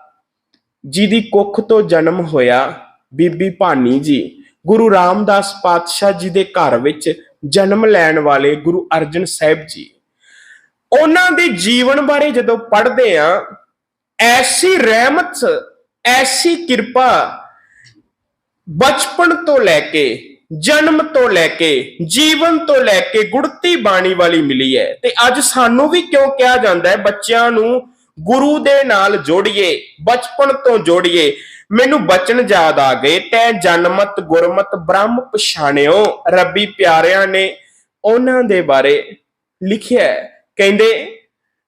ਜੀ ਦੀ ਕੁੱਖ ਤੋਂ ਜਨਮ ਹੋਇਆ ਬੀਬੀ ਭਾਨੀ ਜੀ ਗੁਰੂ ਰਾਮਦਾਸ ਪਾਤਸ਼ਾਹ ਜੀ ਦੇ ਘਰ ਵਿੱਚ ਜਨਮ ਲੈਣ ਵਾਲੇ ਗੁਰੂ ਅਰਜਨ ਸਾਹਿਬ ਜੀ ਉਹਨਾਂ ਦੇ ਜੀਵਨ ਬਾਰੇ ਜਦੋਂ ਪੜ੍ਹਦੇ ਆ ਐਸੀ ਰਹਿਮਤ, ਐਸੀ ਕਿਰਪਾ ਬਚਪਨ ਤੋਂ ਲੈ ਕੇ ਜਨਮ ਤੋਂ ਲੈ ਕੇ, ਜੀਵਨ ਤੋਂ ਲੈ ਕੇ ਗੁੜਤੀ ਬਾਣੀ ਵਾਲੀ ਮਿਲੀ ਹੈ। ਤੇ ਅੱਜ ਸਾਨੂੰ ਵੀ ਕਿਉਂ ਕਿਹਾ ਜਾਂਦਾ ਹੈ, ਬੱਚਿਆਂ ਨੂੰ ਗੁਰੂ ਦੇ ਨਾਲ ਜੋੜੀਏ, ਬਚਪਨ ਤੋਂ ਜੋੜੀਏ। ਮੈਨੂੰ ਬਚਨ ਯਾਦ ਆ ਗਏ, ਤੈ ਜਨਮਤ ਗੁਰਮਤ ਬ੍ਰਹਮ ਪਛਾਣਿਓ। ਰੱਬੀ ਪਿਆਰਿਆਂ ਨੇ ਉਹਨਾਂ ਦੇ ਬਾਰੇ ਲਿਖਿਆ ਕਹਿੰਦੇ,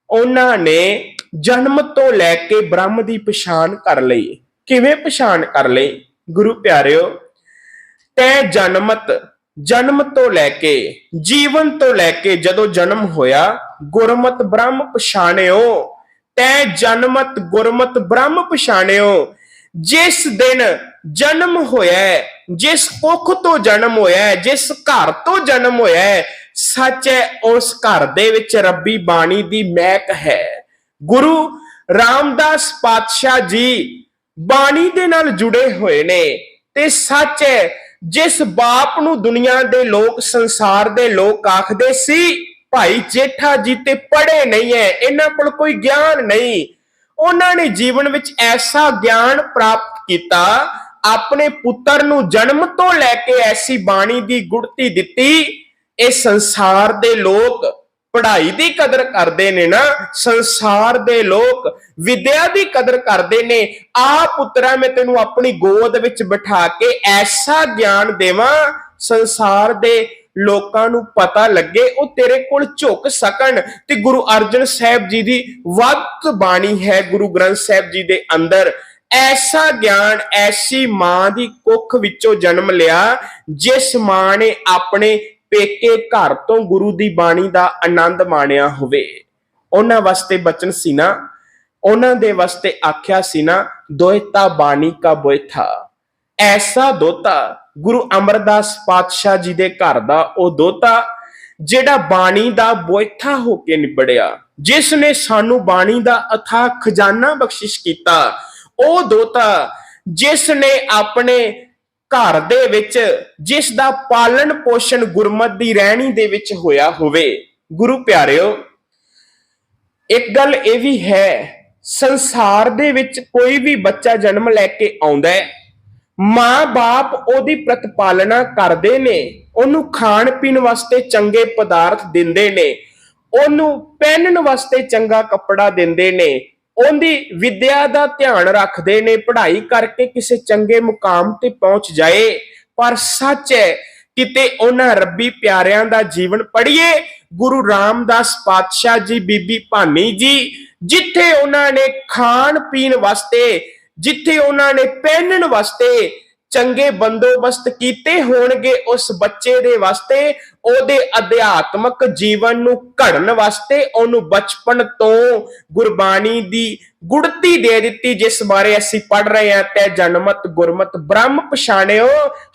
ਉਹਨਾਂ ਨੇ ਜਨਮ ਤੋਂ ਲੈ ਕੇ ਬ੍ਰਹਮ ਦੀ ਪਛਾਣ ਕਰ ਲਈ। ਕਿਵੇਂ ਪਛਾਣ ਕਰ ਲਈ? ਗੁਰੂ ਪਿਆਰਿਓ ਤੈ ਜਨਮਤ, ਜਨਮ ਤੋਂ ਲੈ ਕੇ, ਜੀਵਨ ਤੋਂ ਲੈ ਕੇ ਜਦੋਂ ਜਨਮ ਹੋਇਆ, ਗੁਰਮਤ ਬ੍ਰਹਮ ਪਛਾਣਿਓ। ਤੈ ਜਨਮਤ, ਗੁਰਮਤ ਬ੍ਰਹਮ ਪਛਾਣਿਓ। ਜਿਸ ਦਿਨ ਜਨਮ ਹੋਇਆ, ਜਿਸ ਕੁੱਖ ਤੋਂ ਜਨਮ ਹੋਇਆ, ਜਿਸ ਘਰ ਤੋਂ ਜਨਮ ਹੋਇਆ, ਸੱਚ ਹੈ, ਉਸ ਘਰ ਦੇ ਵਿੱਚ ਰੱਬੀ ਬਾਣੀ ਦੀ ਮਹਿਕ ਹੈ। ਗੁਰੂ ਰਾਮਦਾਸ ਪਾਤਸ਼ਾਹ ਜੀ ਬਾਣੀ ਦੇ ਨਾਲ ਜੁੜੇ ਹੋਏ ਨੇ ਤੇ ਸੱਚ ਹੈ ਜਿਸ ਬਾਪ ਨੂੰ ਦੁਨੀਆ ਦੇ ਲੋਕ, ਸੰਸਾਰ ਦੇ ਲੋਕ ਆਖਦੇ ਸੀ, ਭਾਈ ਜੇਠਾ ਜੀ ਤੇ ਪੜੇ ਨਹੀਂ ਹੈ ਇਹਨਾਂ ਕੋਲ ਕੋਈ ਗਿਆਨ ਨਹੀਂ। ਉਹਨਾਂ ਨੇ ਜੀਵਨ ਵਿੱਚ ਐਸਾ ਗਿਆਨ ਪ੍ਰਾਪਤ ਕੀਤਾ, ਆਪਣੇ ਪੁੱਤਰ ਨੂੰ ਜਨਮ ਤੋਂ ਲੈ ਕੇ ਐਸੀ ਬਾਣੀ ਦੀ ਗੁੜਤੀ ਦਿੱਤੀ, ਇਹ ਸੰਸਾਰ ਦੇ ਲੋਕ ਪੜ੍ਹਾਈ ਦੀ ਕਦਰ ਕਰਦੇ ਨੇ ਨਾ, ਸੰਸਾਰ ਦੇ ਲੋਕ ਵਿਦਿਆ ਦੀ ਕਦਰ ਕਰਦੇ ਨੇ ਆ ਪੁੱਤਰਾ ਮੈਂ ਤੈਨੂੰ ਆਪਣੀ ਗੋਦ ਵਿੱਚ ਬਿਠਾ ਕੇ ਐਸਾ ਗਿਆਨ ਦੇਵਾਂ, ਸੰਸਾਰ ਦੇ ਲੋਕਾਂ ਨੂੰ ਪਤਾ ਲੱਗੇ, ਉਹ ਤੇਰੇ ਕੋਲ ਝੁਕ ਸਕਣ। ਤੇ ਗੁਰੂ ਅਰਜਨ ਸਾਹਿਬ ਜੀ ਦੀ ਵੱਧ ਬਾਣੀ ਹੈ, ਗੁਰੂ ਗ੍ਰੰਥ ਸਾਹਿਬ ਜੀ ਦੇ ਅੰਦਰ, ਐਸਾ ਗਿਆਨ, ਐਸੀ ਮਾਂ ਦੀ ਕੁੱਖ ਵਿੱਚੋਂ ਜਨਮ ਲਿਆ, ਜਿਸ ਮਾਂ ਨੇ ਆਪਣੇ ਪੇਕੇ ਘਰ ਤੋਂ ਗੁਰੂ ਦੀ ਬਾਣੀ ਦਾ ਆਨੰਦ ਮਾਣਿਆ ਹੋਵੇ। ਉਹਨਾਂ ਵਾਸਤੇ ਬਚਨ ਸੀ ਨਾ। ਉਹਨਾਂ ਦੇ ਵਾਸਤੇ ਆਖਿਆ ਸੀ ਨਾ, ਦੋਇਤਾ ਬਾਣੀ ਕਾ ਬੋਇਥਾ। ਐਸਾ ਦੋਤਾ ਗੁਰੂ ਅਮਰਦਾਸ ਪਾਤਸ਼ਾਹ ਜੀ ਦੇ ਘਰ ਦਾ ਉਹ ਦੋਤਾ, ਜਿਹੜਾ ਬਾਣੀ ਦਾ ਬੋਇਥਾ ਹੋ ਕੇ ਨਿਬੜਿਆ। ਜਿਸ ਨੇ ਸਾਨੂੰ ਬਾਣੀ ਦਾ ਅਥਾ ਖਜ਼ਾਨਾ ਬਖਸ਼ਿਸ਼ ਕੀਤਾ, ਉਹ ਦੋਤਾ ਜਿਸ ਨੇ ਆਪਣੇ ਘਰ ਦੇ ਵਿੱਚ ਜਿਸ ਦਾ ਪਾਲਣ ਪੋਸ਼ਣ ਗੁਰਮਤ ਦੀ ਰਹਿਣੀ ਦੇ ਵਿੱਚ ਹੋਇਆ ਹੋਵੇ। ਗੁਰੂ ਪਿਆਰਿਓ, ਇੱਕ ਗੱਲ ਇਹ ਵੀ ਹੈ, ਸੰਸਾਰ ਦੇ ਵਿੱਚ ਕੋਈ ਵੀ ਬੱਚਾ ਜਨਮ ਲੈ ਕੇ ਆਉਂਦਾ ਹੈ, ਮਾਂ-ਬਾਪ ਉਹਦੀ ਪ੍ਰਤਪਾਲਣਾ ਕਰਦੇ ਨੇ, ਉਹਨੂੰ ਖਾਣ ਪੀਣ ਵਾਸਤੇ ਚੰਗੇ ਪਦਾਰਥ ਦਿੰਦੇ ਨੇ, ਉਹਨੂੰ ਪਹਿਨਣ ਵਾਸਤੇ ਚੰਗਾ ਕੱਪੜਾ ਦਿੰਦੇ ਨੇ ਉਹਦੀ ਵਿਦਿਆ ਦਾ ਧਿਆਨ ਰੱਖਦੇ ਨੇ, ਪੜ੍ਹਾਈ ਕਰਕੇ ਕਿਸੇ ਚੰਗੇ ਮੁਕਾਮ ਤੇ ਪਹੁੰਚ ਜਾਏ। ਪਰ ਸੱਚ ਹੈ, ਕਿਤੇ ਉਹਨਾਂ ਰੱਬੀ ਪਿਆਰਿਆਂ ਦਾ ਜੀਵਨ ਪੜ੍ਹੀਏ, ਗੁਰੂ ਰਾਮਦਾਸ ਪਾਤਸ਼ਾਹ ਜੀ, ਬੀਬੀ ਭਾਨੀ ਜੀ, ਜਿੱਥੇ ਉਹਨਾਂ ਨੇ ਖਾਣ ਪੀਣ ਵਾਸਤੇ, ਜਿੱਥੇ ਉਹਨਾਂ ਨੇ ਪਹਿਨਣ ਵਾਸਤੇ ਚੰਗੇ ਬੰਦੋਬਸਤ ਕੀਤੇ ਹੋਣਗੇ ਉਸ ਬੱਚੇ ਦੇ ਵਾਸਤੇ, ਉਹਦੇ ਅਧਿਆਤਮਕ ਜੀਵਨ ਨੂੰ ਘੜਨ ਵਾਸਤੇ ਉਹਨੂੰ ਬਚਪਨ ਤੋਂ ਗੁਰਬਾਣੀ ਦੀ ਗੁੜਤੀ ਦੇ ਦਿੱਤੀ, ਜਿਸ ਬਾਰੇ ਅਸੀਂ ਪੜ ਰਹੇ ਹਾਂ, ਤੇ ਜਨਮਤ ਗੁਰਮਤ ਬ੍ਰਹਮ ਪਛਾਣਿਓ।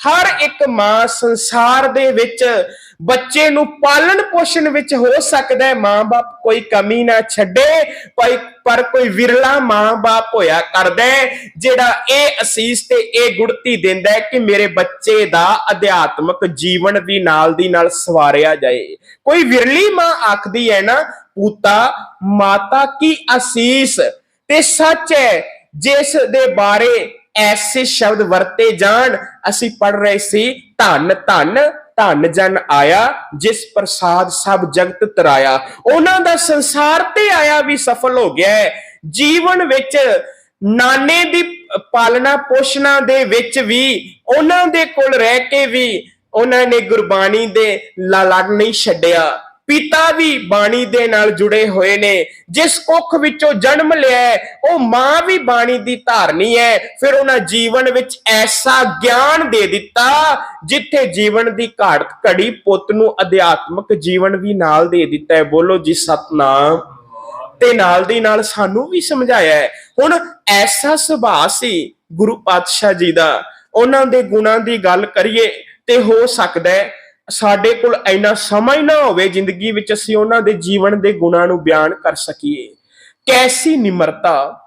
ਹਰ ਇੱਕ ਮਾਂ ਸੰਸਾਰ ਦੇ ਵਿੱਚ ਬੱਚੇ ਨੂੰ ਪਾਲਣ ਪੋਸ਼ਣ ਵਿੱਚ ਹੋ ਸਕਦਾ ਹੈ। ਮਾਂ-ਬਾਪ ਕੋਈ ਕਮੀ ਨਾ ਛੱਡੇ ਪਰ ਪਰ ਕੋਈ ਵਿਰਲਾ ਮਾਂ-ਬਾਪ ਹੋਇਆ ਕਰਦਾ ਜਿਹੜਾ ਇਹ ਅਸੀਸ ਤੇ ਇਹ ਗੁੜਤੀ ਦਿੰਦਾ ਹੈ ਕਿ ਮੇਰੇ ਬੱਚੇ ਦਾ ਅਧਿਆਤਮਕ ਜੀਵਨ ਵੀ ਨਾਲ ਦੀ ਨਾਲ ਸਵਾਰਿਆ ਜਾਏ। ਕੋਈ ਵਿਰਲੀ ਮਾਂ ਆਖਦੀ ਹੈ ਨਾ, ਪੂਤਾ, ਮਾਤਾ ਕੀ ਅਸੀਸ? ਤੇ ਸੱਚ ਹੈ, ਜਿਸ ਦੇ ਬਾਰੇ ਐਸੇ ਸ਼ਬਦ ਵਰਤੇ ਜਾਣ, ਅਸੀਂ ਪੜ ਰਹੇ ਸੀ ਧੰਨ ਧੰਨ ਧੰਨ ਜਨ ਆਇਆ, ਜਿਸ ਪ੍ਰਸਾਦ ਸਭ ਜਗਤ ਤਰਾਇਆ। ਉਹਨਾਂ ਦਾ ਸੰਸਾਰ ਤੇ ਆਇਆ ਵੀ ਸਫਲ ਹੋ ਗਿਆ ਹੈ। ਜੀਵਨ ਵਿੱਚ ਨਾਨੇ ਦੀ ਪਾਲਣਾ ਪੋਸ਼ਣਾ ਦੇ ਵਿੱਚ ਵੀ, ਉਹਨਾਂ ਦੇ ਕੋਲ ਰਹਿ ਕੇ ਵੀ ਉਹਨਾਂ ਨੇ ਗੁਰਬਾਣੀ ਦੇ ਲੜ ਨਹੀਂ ਛੱਡਿਆ। ਪਿਤਾ ਵੀ ਬਾਣੀ ਦੇ ਨਾਲ ਜੁੜੇ ਹੋਏ ਨੇ। ਜਿਸ ਕੁੱਖ ਵਿੱਚੋਂ ਜਨਮ ਲਿਆ ਉਹ ਮਾਂ ਵੀ ਬਾਣੀ ਦੀ ਧਾਰਨੀ ਹੈ। ਫਿਰ ਉਹਨਾਂ ਜੀਵਨ ਵਿੱਚ ਐਸਾ ਗਿਆਨ ਦੇ ਦਿੱਤਾ, ਜਿੱਥੇ ਜੀਵਨ ਦੀ ਘਾਟ ਘੜੀ ਪੁੱਤ ਨੂੰ ਅਧਿਆਤਮਕ ਜੀਵਨ ਵੀ ਨਾਲ ਦੇ ਦਿੱਤਾ ਹੈ। ਬੋਲੋ ਜੀ, ਸਤਨਾਮ। ਤੇ ਨਾਲ ਦੀ ਨਾਲ ਸਾਨੂੰ ਵੀ ਸਮਝਾਇਆ ਹੈ। ਹੁਣ ਐਸਾ ਸੁਭਾਅ ਸੀ ਗੁਰੂ ਪਾਤਸ਼ਾਹ ਜੀ ਦਾ। ਉਹਨਾਂ ਦੇ ਗੁਣਾਂ ਦੀ ਗੱਲ ਕਰੀਏ, ਤੇ ਹੋ ਸਕਦਾ ਹੈ ਸਾਡੇ ਕੋਲ ਇੰਨਾ ਸਮਾਂ ਹੀ ਨਾ ਹੋਵੇ ਜ਼ਿੰਦਗੀ ਵਿੱਚ ਅਸੀਂ ਉਹਨਾਂ ਦੇ ਜੀਵਨ ਦੇ ਗੁਣਾਂ ਨੂੰ ਬਿਆਨ ਕਰ ਸਕੀਏ। ਕੈਸੀ ਨਿਮਰਤਾ,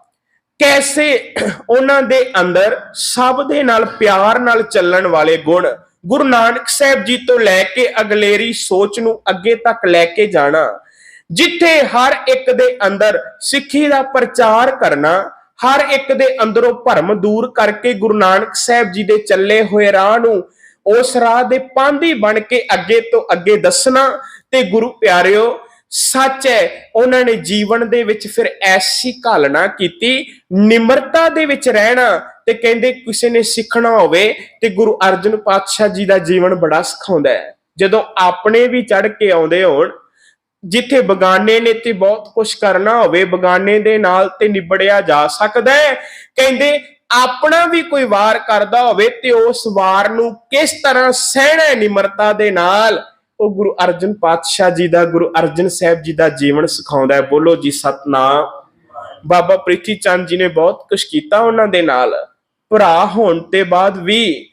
ਕੈਸੇ ਉਹਨਾਂ ਦੇ ਅੰਦਰ ਸਭ ਦੇ ਨਾਲ ਪਿਆਰ ਨਾਲ ਚੱਲਣ ਵਾਲੇ ਗੁਣ ਗੁਰੂ ਨਾਨਕ ਸਾਹਿਬ ਜੀ ਤੋਂ ਲੈ ਕੇ ਅਗਲੇਰੀ ਸੋਚ ਨੂੰ ਅੱਗੇ ਤੱਕ ਲੈ ਕੇ ਜਾਣਾ, ਜਿੱਥੇ ਹਰ ਇੱਕ ਦੇ ਅੰਦਰ ਸਿੱਖੀ ਦਾ ਪ੍ਰਚਾਰ ਕਰਨਾ, ਹਰ ਇੱਕ ਦੇ ਅੰਦਰੋਂ ਭਰਮ ਦੂਰ ਕਰਕੇ ਗੁਰੂ ਨਾਨਕ ਸਾਹਿਬ ਜੀ ਦੇ ਚੱਲੇ ਹੋਏ ਰਾਹ ਨੂੰ ਉਸ ਰਾਹ ਦੇ ਪਾਂਧੀ ਬਣ ਕੇ ਅੱਗੇ ਤੋਂ ਅੱਗੇ ਦੱਸਣਾ ਤੇ ਗੁਰੂ ਪਿਆਰਿਓ, ਸੱਚ ਹੈ, ਉਹਨਾਂ ਨੇ ਜੀਵਨ ਦੇ ਵਿੱਚ ਫਿਰ ਐਸੀ ਘਾਲਣਾ ਕੀਤੀ, ਨਿਮਰਤਾ ਦੇ ਵਿੱਚ ਰਹਿਣਾ ਤੇ ਕਹਿੰਦੇ ਕਿਸੇ ਨੇ ਸਿੱਖਣਾ ਹੋਵੇ ਤੇ ਗੁਰੂ ਅਰਜਨ ਪਾਤਸ਼ਾਹ ਜੀ ਦਾ ਜੀਵਨ ਬੜਾ ਸਿਖਾਉਂਦਾ ਹੈ। ਜਦੋਂ ਆਪਣੇ ਵੀ ਚੜ ਕੇ ਆਉਂਦੇ ਹੋਣ, ਜਿੱਥੇ ਬਗਾਨੇ ਨੇ ਤੇ ਬਹੁਤ ਕੁਝ ਕਰਨਾ ਹੋਵੇ, ਬਗਾਨੇ ਦੇ ਨਾਲ ਤੇ ਨਿਬੜਿਆ ਜਾ ਸਕਦਾ ਹੈ। ਕਹਿੰਦੇ ਆਪਣਾ ਵੀ ਕੋਈ ਵਾਰ ਕਰਦਾ ਹੋਵੇ ਤੇ ਉਸ ਵਾਰ ਨੂੰ ਕਿਸ ਤਰ੍ਹਾਂ ਸਹਿਣਾ ਨਿਮਰਤਾ ਦੇ ਨਾਲ, ਉਹ ਗੁਰੂ ਅਰਜਨ ਪਾਤਸ਼ਾਹ ਜੀ ਦਾ, ਗੁਰੂ ਅਰਜਨ ਸਾਹਿਬ ਜੀ ਦਾ ਜੀਵਨ ਸਿਖਾਉਂਦਾ ਹੈ। ਬੋਲੋ ਜੀ, ਸਤਨਾਮ। ਬਾਬਾ ਪ੍ਰਿਥੀ ਚੰਦ ਜੀ ਨੇ ਬਹੁਤ ਕੁਝ ਕੀਤਾ ਉਹਨਾਂ ਦੇ ਨਾਲ। ਭਰਾ ਹੋਣ ਤੇ ਬਾਅਦ ਵੀ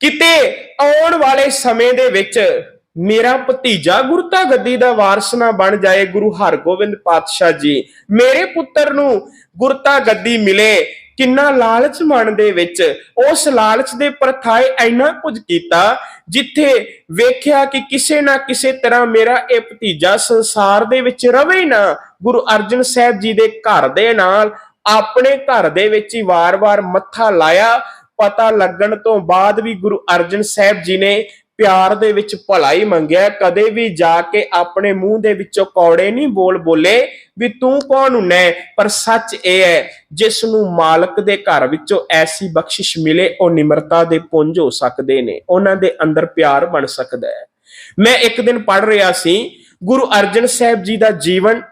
ਕਿਤੇ ਆਉਣ ਵਾਲੇ ਸਮੇਂ ਦੇ ਵਿੱਚ ਮੇਰਾ ਭਤੀਜਾ ਗੁਰਤਾ ਗੱਦੀ ਦਾ ਵਾਰਸ ਨਾ ਬਣ ਜਾਏ, ਗੁਰੂ ਹਰਗੋਬਿੰਦ ਪਾਤਸ਼ਾਹ ਜੀ। ਮੇਰੇ ਪੁੱਤਰ ਨੂੰ ਗੁਰਤਾ ਗੱਦੀ ਮਿਲੇ ਕਿੰਨਾ ਲਾਲਚ ਮਨ ਦੇ ਵਿੱਚ, ਉਸ ਲਾਲਚ ਦੇ ਪ੍ਰਥਾਏ ਇੰਨਾ ਕੁਝ ਕੀਤਾ, ਜਿੱਥੇ ਵੇਖਿਆ ਕਿ ਕਿਸੇ ਨਾ ਕਿਸੇ ਤਰ੍ਹਾਂ ਮੇਰਾ ਇਹ ਭਤੀਜਾ ਸੰਸਾਰ ਦੇ ਵਿੱਚ ਰਵੇ ਨਾ, ਗੁਰੂ ਅਰਜਨ ਸਾਹਿਬ ਜੀ ਦੇ ਘਰ ਦੇ ਨਾਲ, ਆਪਣੇ ਘਰ ਦੇ ਵਿੱਚ ਹੀ ਵਾਰ-ਵਾਰ ਮੱਥਾ ਲਾਇਆ। ਪਤਾ ਲੱਗਣ ਤੋਂ ਬਾਅਦ ਵੀ ਗੁਰੂ ਅਰਜਨ ਸਾਹਿਬ ਜੀ ਨੇ ਪਿਆਰ ਦੇ ਵਿੱਚ ਭਲਾ ਹੀ ਮੰਗਿਆ, ਕਦੇ ਵੀ ਜਾ ਕੇ ਆਪਣੇ ਮੂੰਹ ਦੇ ਵਿੱਚੋਂ ਕੌੜੇ ਨਹੀਂ ਬੋਲ ਬੋਲੇ ਵੀ ਤੂੰ ਕੌਣ ਹੁੰਨੈ ਪਰ ਸੱਚ ਇਹ ਹੈ, ਜਿਸ ਨੂੰ ਮਾਲਕ ਦੇ ਘਰ ਵਿੱਚੋਂ ਐਸੀ ਬਖਸ਼ਿਸ਼ ਮਿਲੇ, ਉਹ ਨਿਮਰਤਾ ਦੇ ਪੁੰਜ ਹੋ ਸਕਦੇ ਨੇ, ਉਹਨਾਂ ਦੇ ਅੰਦਰ ਪਿਆਰ ਬਣ ਸਕਦਾ ਹੈ। ਮੈਂ ਇੱਕ ਦਿਨ ਪੜ ਰਿਹਾ ਸੀ, ਗੁਰੂ ਅਰਜਨ ਸਾਹਿਬ ਜੀ ਦਾ ਜੀਵਨ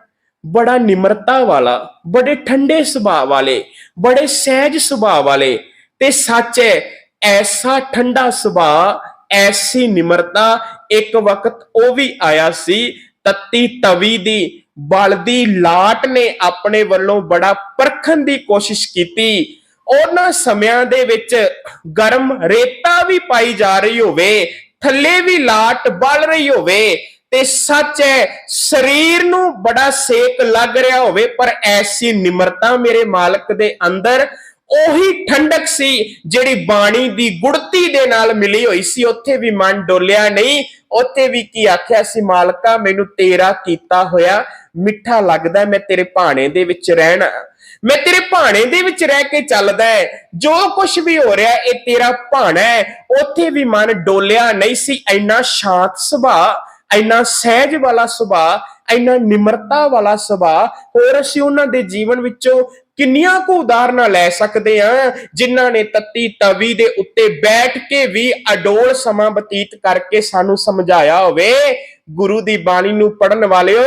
ਬੜਾ ਨਿਮਰਤਾ ਵਾਲਾ, ਬੜੇ ਠੰਡੇ ਸੁਭਾਅ ਵਾਲੇ, ਬੜੇ ਸਹਿਜ ਸੁਭਾਅ ਵਾਲੇ ਤੇ ਸੱਚ ਹੈ, ਐਸਾ ਠੰਡਾ ਸੁਭਾਅ ਐਸੀ ਨਿਮਰਤਾ ਇੱਕ ਵਕਤ ਉਹ ਵੀ ਆਇਆ ਸੀ, ਤੱਤੀ ਤਵੀ ਦੀ ਬਲਦੀ ਲਾਟ ਨੇ ਆਪਣੇ ਵੱਲੋਂ ਬੜਾ ਪਰਖਣ ਦੀ ਕੋਸ਼ਿਸ਼ ਕੀਤੀ। ਉਹਨਾਂ ਸਮਿਆਂ ਦੇ ਵਿੱਚ ਗਰਮ ਰੇਤਾ ਵੀ ਪਾਈ ਜਾ ਰਹੀ ਹੋਵੇ, ਥੱਲੇ ਵੀ ਲਾਟ ਬਲ ਰਹੀ ਹੋਵੇ, ਤੇ ਸੱਚ ਹੈ ਸਰੀਰ ਨੂੰ ਬੜਾ ਸੇਕ ਲੱਗ ਰਿਹਾ ਹੋਵੇ, ਪਰ ਐਸੀ ਨਿਮਰਤਾ ਮੇਰੇ ਮਾਲਕ ਦੇ ਅੰਦਰ ਉਹੀ ਠੰਡਕ ਸੀ ਜਿਹੜੀ ਬਾਣੀ ਦੀ ਗੁੜਤੀ ਦੇ ਨਾਲ ਮਿਲੀ ਹੋਈ ਸੀ। ਉੱਥੇ ਵੀ ਮਨ ਡੋਲਿਆ ਨਹੀਂ। ਉੱਥੇ ਵੀ ਕੀ ਆਖਿਆ ਸੀ, ਮਾਲਕਾ, ਮੈਨੂੰ ਤੇਰਾ ਕੀਤਾ ਹੋਇਆ ਮਿੱਠਾ ਲੱਗਦਾ ਮੈਂ ਤੇਰੇ ਭਾਣੇ ਦੇ ਵਿੱਚ ਰਹਿਣਾ ਮੈਂ ਤੇਰੇ ਭਾਣੇ ਦੇ ਵਿੱਚ ਰਹਿ ਕੇ ਚੱਲਦਾ ਹੈ। ਜੋ ਕੁਝ ਵੀ ਹੋ ਰਿਹਾ, ਇਹ ਤੇਰਾ ਭਾਣਾ ਹੈ। ਉੱਥੇ ਵੀ ਮਨ ਡੋਲਿਆ ਨਹੀਂ ਸੀ। ਇੰਨਾ ਸ਼ਾਂਤ ਸੁਭਾਅ, ਇੰਨਾ ਸਹਿਜ ਵਾਲਾ ਸੁਭਾਅ, ਇੰਨਾ ਨਿਮਰਤਾ ਵਾਲਾ ਸੁਭਾਅ, ਹੋਰ ਅਸੀਂ ਉਹਨਾਂ ਦੇ ਜੀਵਨ ਵਿੱਚੋਂ ਕਿੰਨੀਆਂ ਕੁ ਉਦਾਹਰਨਾਂ ਲੈ ਸਕਦੇ ਆ ਜਿਨ੍ਹਾਂ ਨੇ ਤੱਤੀ ਤਵੀ ਦੇ ਉੱਤੇ ਬੈਠ ਕੇ ਵੀ ਅਡੋਲ ਸਮਾਂ ਬਤੀਤ ਕਰਕੇ ਸਾਨੂੰ ਸਮਝਾਇਆ ਹੋਵੇ। ਗੁਰੂ ਦੀ ਬਾਣੀ ਨੂੰ ਪੜਨ ਵਾਲਿਓ,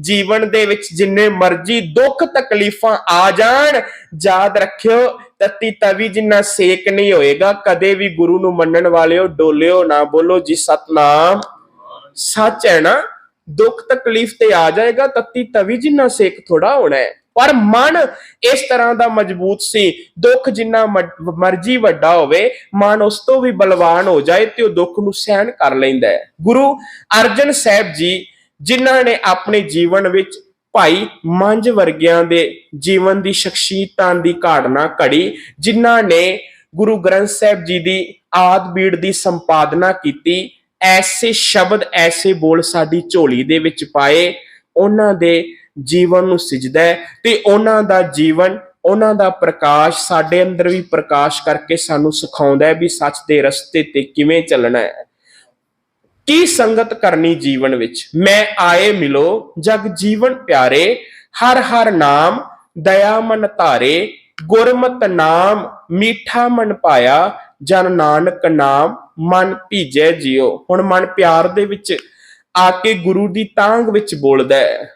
ਜੀਵਨ ਦੇ ਵਿੱਚ ਜਿੰਨੇ ਮਰਜ਼ੀ ਦੁੱਖ ਤਕਲੀਫਾਂ ਆ ਜਾਣ, ਯਾਦ ਰੱਖਿਓ, ਤੱਤੀ ਤਵੀ ਜਿੰਨਾ ਸੇਕ ਨਹੀਂ ਹੋਏਗਾ, ਕਦੇ ਵੀ ਗੁਰੂ ਨੂੰ ਮੰਨਣ ਵਾਲਿਓ, ਡੋਲਿਓ ਨਾ ਬੋਲੋ ਜੀ, ਸਤਨਾਮ। ਸੱਚ ਹੈ ਨਾ, ਦੁੱਖ ਤਕਲੀਫ ਤੇ ਆ ਜਾਏਗਾ, ਤੱਤੀ ਤਵੀ ਜਿੰਨਾ ਸੇਕ ਥੋੜਾ ਹੋਣਾ ਹੈ। ਪਰ ਮਨ ਇਸ ਤਰ੍ਹਾਂ ਦਾ ਮਜ਼ਬੂਤ ਸੀ। ਦੁੱਖ ਜਿੰਨਾ ਮਰਜ਼ੀ ਵੱਡਾ ਹੋਵੇ, ਮਨ ਉਸ ਤੋਂ ਵੀ ਬਲਵਾਨ ਹੋ ਜਾਏ ਤੇ ਉਹ ਦੁੱਖ ਨੂੰ ਸਹਿਣ ਕਰ ਲੈਂਦਾ ਹੈ। ਗੁਰੂ ਅਰਜਨ ਸਾਹਿਬ ਜੀ, ਜਿਨ੍ਹਾਂ ਨੇ ਆਪਣੇ ਜੀਵਨ ਵਿੱਚ ਭਾਈ ਮੰਝ ਵਰਗਿਆਂ ਦੇ ਜੀਵਨ ਦੀ ਸ਼ਖਸੀਅਤਾਂ ਦੀ ਘਾੜਨਾ ਘੜੀ ਜਿਨ੍ਹਾਂ ਨੇ ਗੁਰੂ ਗ੍ਰੰਥ ਸਾਹਿਬ ਜੀ ਦੀ ਆਦ ਬੀੜ ਦੀ ਸੰਪਾਦਨਾ ਕੀਤੀ, ਐਸੇ ਸ਼ਬਦ, ਐਸੇ ਬੋਲ ਸਾਡੀ ਝੋਲੀ ਦੇ ਵਿੱਚ ਪਾਏ। ਉਹਨਾਂ ਦੇ ਜੀਵਨ ਨੂੰ ਸਿਜਦਾ ਹੈ ਤੇ ਉਹਨਾਂ ਦਾ ਜੀਵਨ, ਉਹਨਾਂ ਦਾ ਪ੍ਰਕਾਸ਼ ਸਾਡੇ ਅੰਦਰ ਵੀ ਪ੍ਰਕਾਸ਼ ਕਰਕੇ ਸਾਨੂੰ ਸਿਖਾਉਂਦਾ ਹੈ ਵੀ ਸੱਚ ਦੇ ਰਸਤੇ ਤੇ ਕਿਵੇਂ ਚੱਲਣਾ ਹੈ। ਕੀ ਸੰਗਤ ਕਰਨੀ ਜੀਵਨ ਵਿੱਚ? ਮੈਂ ਆਏ ਮਿਲੋ, ਜਗ ਜੀਵਨ ਪਿਆਰੇ, ਹਰ ਹਰ ਨਾਮ, ਦਇਆ ਮਨ ਧਾਰੇ, ਗੁਰਮਤ ਨਾਮ, ਮੀਠਾ ਮਨ ਪਾਇਆ, ਜਨ ਨਾਨਕ ਨਾਮ, ਮਨ ਭੀਜੈ ਜਿਉ। ਹੁਣ ਮਨ ਪਿਆਰ ਦੇ ਵਿੱਚ ਆ ਕੇ ਗੁਰੂ ਦੀ ਤਾਂਗ ਵਿੱਚ ਬੋਲਦਾ ਹੈ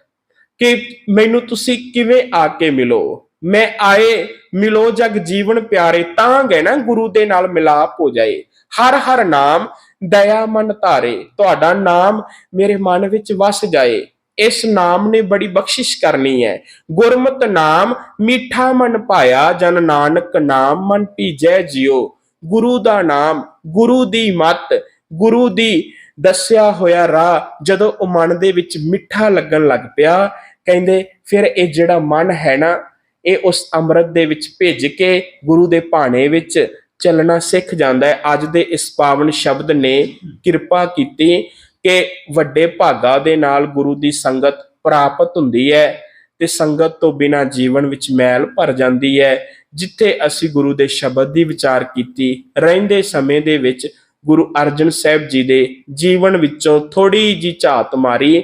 ਕਿ ਮੈਨੂੰ ਤੁਸੀਂ ਕਿਵੇਂ ਆ ਕੇ ਮਿਲੋ? ਮੈਂ ਆਏ, ਮਿਲੋ ਜਗ ਜੀਵਨ ਪਿਆਰੇ ਤਾਂ ਗਏ ਨਾ ਗੁਰੂ ਦੇ ਨਾਲ ਮਿਲਾਪ ਹੋ ਜਾਏ। ਹਰ ਹਰ ਨਾਮ ਦਇਆ ਮਨ ਧਾਰੇ, ਤੁਹਾਡਾ ਨਾਮ ਮੇਰੇ ਮਨ ਵਿੱਚ ਵਸ ਜਾਏ। ਇਸ ਨਾਮ ਨੇ ਬੜੀ ਬਖਸ਼ਿਸ਼ ਕਰਨੀ ਹੈ। ਗੁਰਮਤ ਨਾਮ ਮੀਠਾ ਮਨ ਪਾਇਆ ਜਨ ਨਾਨਕ ਨਾਮ ਮਨ ਭੀਜੈ ਜਿਉ। ਗੁਰੂ ਦਾ ਨਾਮ ਗੁਰੂ ਦੀ ਮਤ, ਗੁਰੂ ਦੀ ਦੱਸਿਆ ਹੋਇਆ ਰਾਹ ਜਦੋਂ ਉਹ ਮਨ ਦੇ ਵਿੱਚ ਮਿੱਠਾ ਲੱਗਣ ਲੱਗ ਪਿਆ, ਕਹਿੰਦੇ, ਫਿਰ ਇਹ ਜਿਹੜਾ ਮਨ ਹੈ ਨਾ, ਇਹ ਉਸ ਅੰਮ੍ਰਿਤ ਦੇ ਵਿੱਚ ਭਿੱਜ ਕੇ ਗੁਰੂ ਦੇ ਭਾਣੇ ਵਿੱਚ ਚੱਲਣਾ ਸਿੱਖ ਜਾਂਦਾ ਹੈ। ਅੱਜ ਦੇ ਇਸ ਪਾਵਨ ਸ਼ਬਦ ਨੇ ਕਿਰਪਾ ਕੀਤੀ ਕਿ ਵੱਡੇ ਭਾਗਾ ਦੇ ਨਾਲ ਗੁਰੂ ਦੀ ਸੰਗਤ ਪ੍ਰਾਪਤ ਹੁੰਦੀ ਹੈ ਤੇ ਸੰਗਤ ਤੋਂ ਬਿਨਾ ਜੀਵਨ ਵਿੱਚ ਮੈਲ ਭਰ ਜਾਂਦੀ ਹੈ, ਜਿੱਥੇ ਅਸੀਂ ਗੁਰੂ ਦੇ ਸ਼ਬਦ ਦੀ ਵਿਚਾਰ ਕੀਤੀ। ਰਹਿੰਦੇ ਸਮੇਂ ਦੇ ਵਿੱਚ ਗੁਰੂ ਅਰਜਨ ਸਾਹਿਬ ਜੀ ਦੇ ਜੀਵਨ ਵਿੱਚੋਂ ਥੋੜੀ ਜੀ ਝਾਤ ਮਾਰੀ।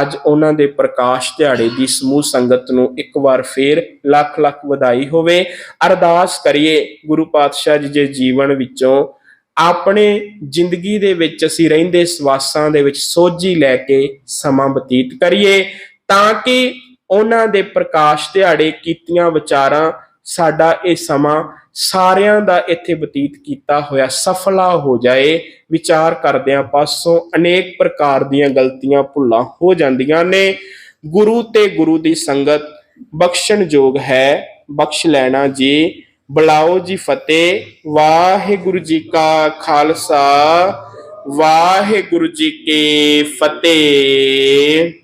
ਅੱਜ ਉਹਨਾਂ ਦੇ ਪ੍ਰਕਾਸ਼ ਦਿਹਾੜੇ ਦੀ ਸਮੂਹ ਸੰਗਤ ਨੂੰ ਇੱਕ ਵਾਰ ਫੇਰ ਲੱਖ ਲੱਖ ਵਧਾਈ ਹੋਵੇ। ਅਰਦਾਸ ਕਰੀਏ ਗੁਰੂ ਪਾਤਸ਼ਾਹ ਜੀ ਦੇ ਜੀਵਨ ਵਿੱਚੋਂ। ਆਪਣੇ ਜ਼ਿੰਦਗੀ ਦੇ ਵਿੱਚ ਅਸੀਂ ਰਹਿੰਦੇ ਸਵਾਸਾਂ ਦੇ ਵਿੱਚ ਸੋਝੀ ਲੈ ਕੇ ਸਮਾਂ ਬਤੀਤ ਕਰੀਏ ਤਾਂ ਕਿ ਉਹਨਾਂ ਦੇ ਪ੍ਰਕਾਸ਼ ਦਿਹਾੜੇ ਕੀਤੀਆਂ ਵਿਚਾਰਾਂ ਸਾਡਾ ਇਹ ਸਮਾਂ ਸਾਰਿਆਂ ਦਾ ਇੱਥੇ ਬਤੀਤ ਕੀਤਾ ਹੋਇਆ, ਸਫਲਾ ਹੋ ਜਾਏ। ਵਿਚਾਰ ਕਰਦਿਆਂ ਪਾਸੋਂ ਅਨੇਕ ਪ੍ਰਕਾਰ ਦੀਆਂ ਗਲਤੀਆਂ ਭੁੱਲਾਂ ਹੋ ਜਾਂਦੀਆਂ ਨੇ। ਗੁਰੂ ਤੇ ਗੁਰੂ ਦੀ ਸੰਗਤ ਬਖਸ਼ਣਯੋਗ ਹੈ, ਬਖਸ਼ ਲੈਣਾ ਜੀ। ਬੁਲਾਓ ਜੀ ਫਤਿਹ, ਵਾਹਿਗੁਰੂ ਜੀ ਕਾ ਖਾਲਸਾ, ਵਾਹਿਗੁਰੂ ਜੀ ਕੀ ਫਤਿਹ।